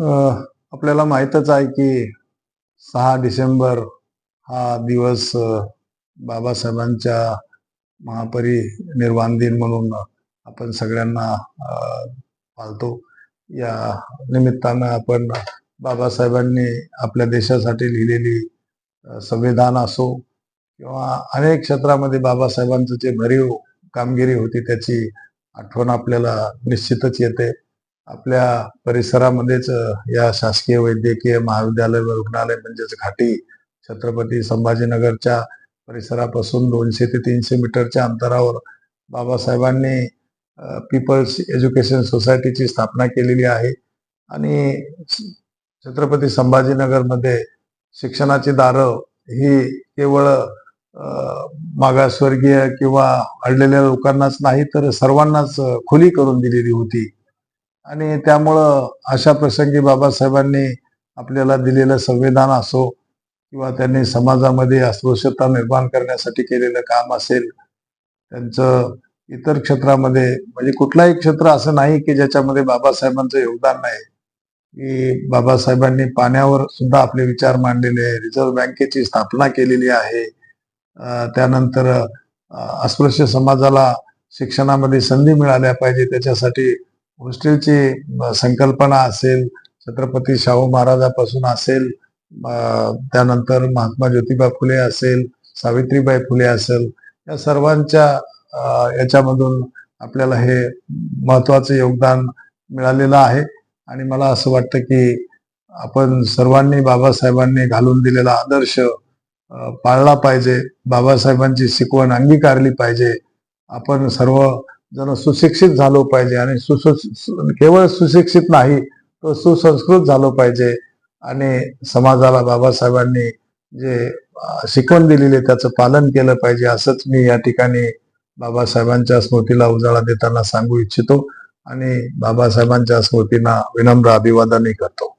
आपल्याला माहीतच आहे की सहा डिसेंबर हा दिवस बाबासाहेबांच्या महापरिनिर्वाण दिन म्हणून आपण सगळ्यांना पाळतो. या निमित्तानं आपण बाबासाहेबांनी आपल्या देशासाठी लिहिलेली संविधान असो किंवा अनेक क्षेत्रामध्ये बाबासाहेबांचं जे भरीव कामगिरी होती त्याची आठवण आपल्याला निश्चितच येते. आपल्या परिसरामध्येच या शासकीय वैद्यकीय महाविद्यालय व रुग्णालय म्हणजेच घाटी छत्रपती संभाजीनगरच्या परिसरापासून दोनशे ते तीनशे मीटरच्या अंतरावर बाबासाहेबांनी पीपल्स एज्युकेशन सोसायटीची स्थापना केलेली आहे. आणि छत्रपती संभाजीनगरमध्ये शिक्षणाची दारं ही केवळ मागासवर्गीय किंवा अडलेल्या लोकांनाच नाही तर सर्वांनाच खुली करून दिलेली होती. आणि त्यामुळं अशा प्रसंगी बाबासाहेबांनी आपल्याला दिलेलं संविधान असो किंवा त्यांनी समाजामध्ये अस्पृश्यता निर्माण करण्यासाठी केलेलं काम असेल त्यांचं इतर क्षेत्रामध्ये म्हणजे कुठलाही क्षेत्र असं नाही की ज्याच्यामध्ये बाबासाहेबांचं योगदान नाही. की बाबासाहेबांनी पाण्यावर सुद्धा आपले विचार मांडलेले आहे रिझर्व्ह बँकेची स्थापना केलेली आहे. त्यानंतर अस्पृश्य समाजाला शिक्षणामध्ये संधी मिळाल्या पाहिजे त्याच्यासाठी हॉस्टेलची संकल्पना असेल छत्रपती शाहू महाराजापासून असेल त्यानंतर महात्मा ज्योतिबा फुले असेल सावित्रीबाई फुले असेल या सर्वांच्या याच्यामधून आपल्याला हे महत्वाचं योगदान मिळालेलं आहे. आणि मला असं वाटतं की आपण सर्वांनी बाबासाहेबांनी घालून दिलेला आदर्श पाळला पाहिजे. बाबासाहेबांची शिकवण अंगीकारली पाहिजे. आपण सर्व जण सुशिक्षित झालो पाहिजे आणि सुसु केवळ सुशिक्षित नाही तर सुसंस्कृत झालो पाहिजे. आणि समाजाला बाबासाहेबांनी जे शिकवण दिलेली त्याचं पालन केलं पाहिजे असंच मी या ठिकाणी बाबासाहेबांच्या स्मृतीला उजाळा देताना सांगू इच्छितो. आणि बाबासाहेबांच्या स्मृतींना विनम्र अभिवादनही करतो.